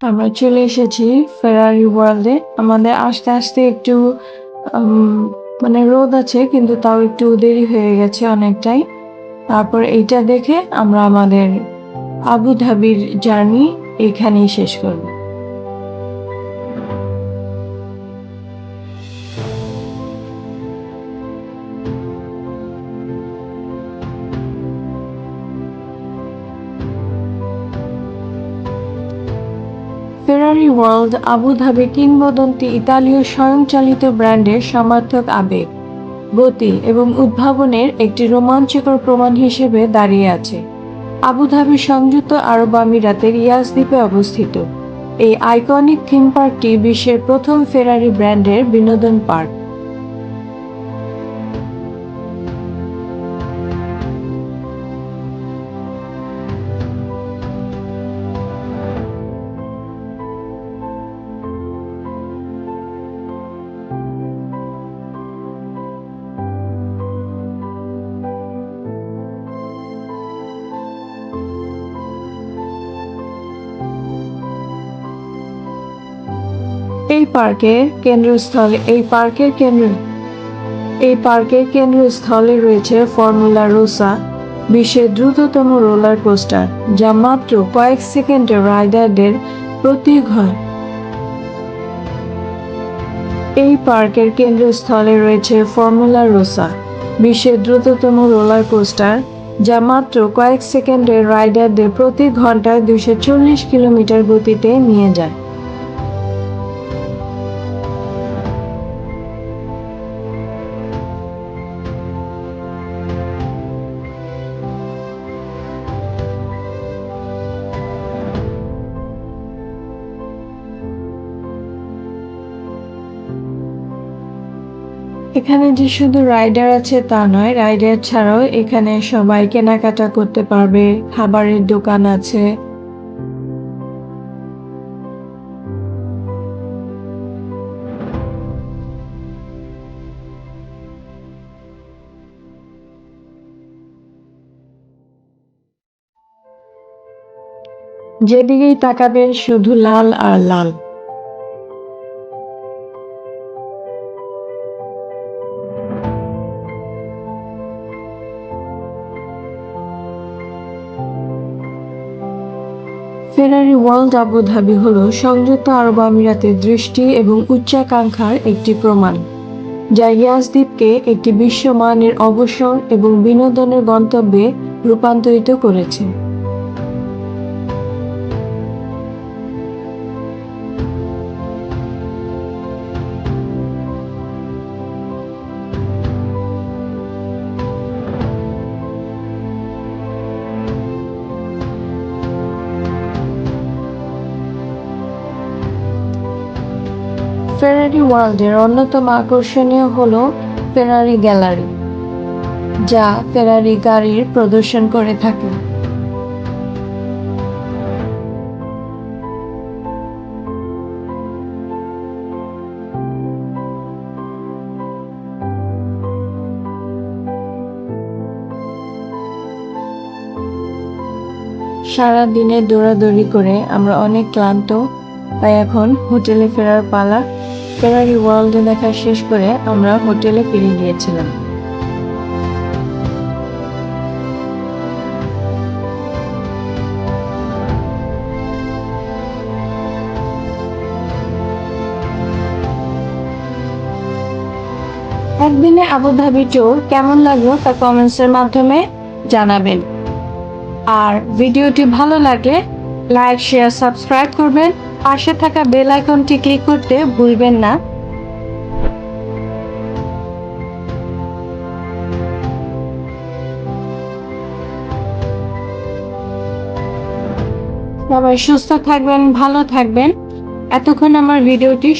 আমরা চলে এসেছি ফেরারি ওয়ার্ল্ডে আমাদের আস্তে আস্তে একটু মানে রোদ আছে, কিন্তু তাও একটু দেরি হয়ে গেছে অনেকটাই। তারপর এইটা দেখে আমরা আমাদের আবু ধাবির জার্নি এখানেই শেষ করব। ফেরারি ওয়ার্ল্ড আবুধাবি কিংবদন্তি ইতালীয় স্বয়ংচালিত ব্র্যান্ডের সমার্থক আবেগ, গতি এবং উদ্ভাবনের একটি রোমাঞ্চকর প্রমাণ হিসেবে দাঁড়িয়ে আছে। আবুধাবি সংযুক্ত আরব আমিরাতের ইয়াস দ্বীপে অবস্থিত। এই আইকনিক থিম পার্কটি বিশ্বের প্রথম ফেরারি ব্র্যান্ডের বিনোদন পার্ক। এই পার্কের কেন্দ্রস্থলে, এই পার্কের কেন্দ্র, এই পার্কের কেন্দ্রস্থলে রয়েছে ফর্মুলা রোসা, বিশ্বের দ্রুততম রোলার কোস্টার, যা মাত্র কয়েক সেকেন্ডে রাইডারদের প্রতি ঘর। এই পার্কের কেন্দ্রস্থলে রয়েছে ফর্মুলা রোসা, বিশ্বের দ্রুততম রোলার কোস্টার, যা মাত্র কয়েক সেকেন্ডে রাইডারদের প্রতি ঘন্টায় দুশো কিলোমিটার গতিতে নিয়ে যায়। এখানে যে শুধু রাইডার আছে তা নয়, রাইডার ছাড়াও এখানে সবাই কেনাকাটা করতে পারবে, খাবারের দোকান আছে। যেদিকেই তাকাবেন শুধু লাল আর লাল। ফেরারি ওয়ার্ল্ড আবুধাবি হল সংযুক্ত আরব আমিরাতের দৃষ্টি এবং উচ্চাকাঙ্ক্ষার একটি প্রমাণ, যা ইয়াস দ্বীপকে একটি বিশ্বমানের অবসর এবং বিনোদনের গন্তব্যে রূপান্তরিত করেছে। ফেরারি ওয়ার্ল্ডের অন্যতম আকর্ষণীয় হল ফেরারি গ্যালারি, যা ফেরারি গাড়ির প্রদর্শন করে থাকে। সারা দিনে দৌড়াদৌড়ি করে আমরা অনেক ক্লান্ত তাই এখন হোটেলে ফেরার পালা ফেরারি ওয়ার্ল্ডে দেখা শেষ করে আমরা হোটেলে ফিরে গিয়েছিলাম। একদিনে আবুধাবি ট্যুর কেমন লাগল তা কমেন্টসের মাধ্যমে জানাবেন। আর ভিডিওটি ভালো লাগলে লাইক শেয়ার সাবস্ক্রাইব করবেন। পাশে থাকা বেল আইকনটি ক্লিক করতে ভুলবেন না। সবাই সুস্থ থাকবেন, ভালো থাকবেন। এতক্ষণ আমার ভিডিওটি